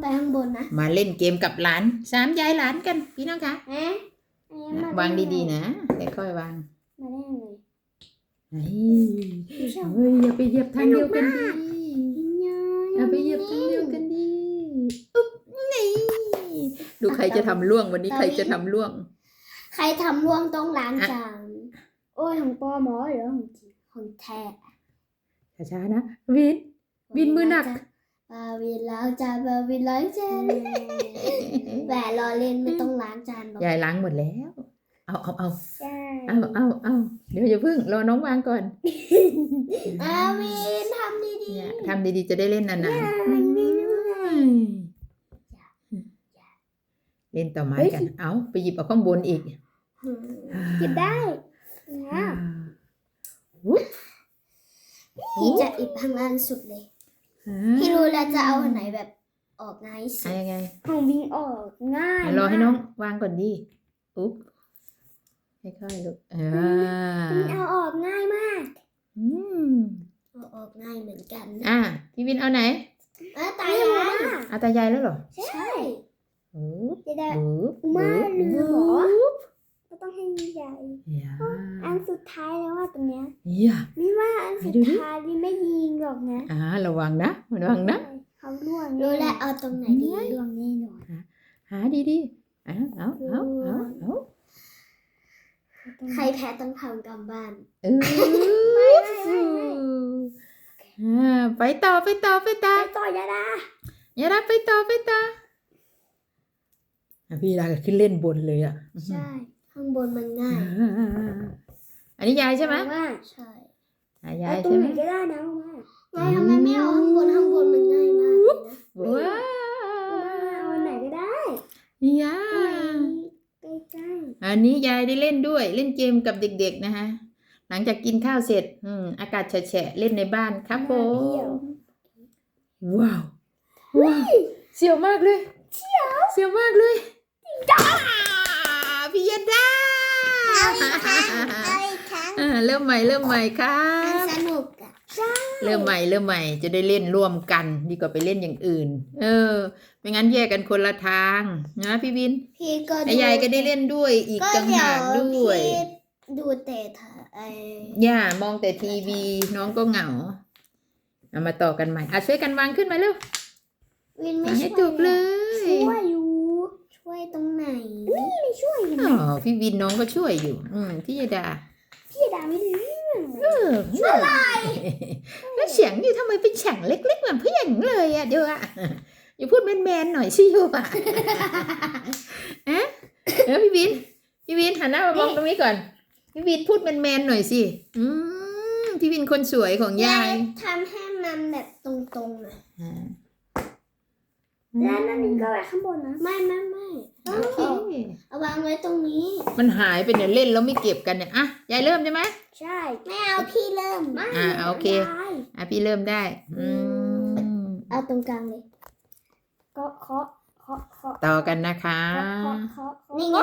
ไปข้างบนนะ มาเล่นเกมกับหลานสามยายหลานกันพี่น้องคะเอ๊ะอันนี้มวางดีๆไนะค่อยๆวางมาได้ยังไงเฮ้ยไม่ชอบเฮ้ยอย่าไปเหยียบทางเดียวกันดิกินยาอย่าไปเหยียบทางเดียวกันดิอุ๊บนี่ดูใครจะทำล่วงวันนี้ใครจะทำล่วง ใครทำร่วงต้องล้างจานโอ้ยของปอหมอหรือของจริงของแท้ช้าๆนะวินวินมือหนัก บาวินล้างจานบาวินล้างจานแหวนรอเล่นไม่ต้องล้างจานหรอกยายล้างหมดแล้ว เอาเอาเอาใช่เอาเอาเอาเดี๋ยวอย่าเพิ่งรอน้องวางก่อนอาวินทำดีเนี่ยทำดีๆจะได้เล่นนานๆมันไม่ด้วยๆเล่นต่อไม้กัน เอาไปหยิบเอาข้างบนอีกหยิบได้อ่าวุ๊บพี่จะอิบข้างล่างสุดเลย พี่รู้แล้วจะเอาอันไหนแบบออกง่ายสุอะดยังไงของวิงออกง่ายเดี๋ยวรอให้น้องวางก่อนดิอุ๊บค่อยๆลูกอ่าวิงเอาออกง่ายมาก อืมเอาออกง่ายเหมือนกันอะพี่วินเอาไหนเออตายแล้วเอาตายายแล้วเหรอ ใช่อุ๊บจะได้อุ๊บมาลืมเหรออุ๊บก็ต้องให้ใหญ่อย่าอัน สุดท้ายแล้วว่าตรงเนี้ยอย่า นี่ว่าอันสุดดูดิ ท้ายนี่ไม่ยิงหรอกนะอ่าระวังนะระวังนะ เขาล่วงรู้แล้วเอาตรงไหนดีล่วงแน่นอน หาดีๆเอาเอาเอาเอาเอาใครแพ้ต้องทำกรรมบ้าน เอออ่าไปต่อไปต่อไปต่อไปต่อยาดาอย่ารับไปต่อไปต่ออะพี่ดาก็ขึ้นเล่นบนเลยอะใช่ ข้างบนมันง่ายอั นนี้ยายใช่ไหมว่าใช่อะยาเอายตรงใช่ไหไหมนก็ได้นะว่าไงทำไมไม่เอาข้างบนข้างบนมันง่ายมากเลยนะว้าเอาอันไหนก็ได้ยาใกล้อันนี้ยายได้เล่นด้วย เล่นเกมกับเด็กๆนะคะหลังจากกินข้าวเสร็จ อืมอากาศแฉะๆเล่นในบ้านครับผมว้าวว้าวเสียวมากเลยเสียวเสียวมากเลยจ้าพี่ยดา เอาอีกครั้งเอาอีกครั้งอ่าเริ่มใหม่เริ่มใหม่ครัมันบสนุกอะใช่เริ่มใหม่เริ่มใหม่จะได้เล่นร่วมกัน ดีกว่าไปเล่นอย่างอื่น เออ ไม่งั้นแยกกันคนละทางนะพี่บินพี่ก็ไอ้ยายก็ได้เล่นด้วยอีกก็ต่างเดี๋ยหาวกด้วยพี่ดูแต่ถ่ายไอ้ย่ามองแต่ทีวีน้องก็เหงาเอามาต่อกันใหม่อะช่วยกันวางขึ้นมาเร็ววินไม่วางให้ช่วยถูกเลย ช่วยอยู่ ช่วยตรงไห นนี่ไม่ช่วยเห็นไหมอ๋อพี่วินน้องก็ช่วยอยู่ อืมพี่ยดาพี่ดาไม่รู้เอออะไรแล้วเสียงนี่ทำไมเป็นเสียงเล็กๆเหมือนเพื่อนเลยอะเดี๋ยวอะอย่าพูดแมนๆหน่อยสิโยอะเอ๊ะเออพี่วินพี่วินหันหน้ามามองตรงนี้ก่อนพี่วินพูดแมนๆหน่อยสิอืมพี่วินคนสวยของยายทำให้มันแบบตรงๆหน่อยอ่าแล้วนั่นนี่ก็ไว้ข้างบนนะ ไม่ไม่ไม่ โอเคเอาวางไว้ตรงนี้ มันหายไปเนี่ยเล่นแล้วไม่เก็บกันเนี่ยอะยายเริ่มใช่ไหมใช่ไม่เอาพี่เริ่มไม่อ่าโอเคได้อะพี่เริ่มได้อืมเอาตรงกลางเลยก็เคาะเคาะเคาะต่อกันนะคะเคาะเคาะเคาะนี่ไง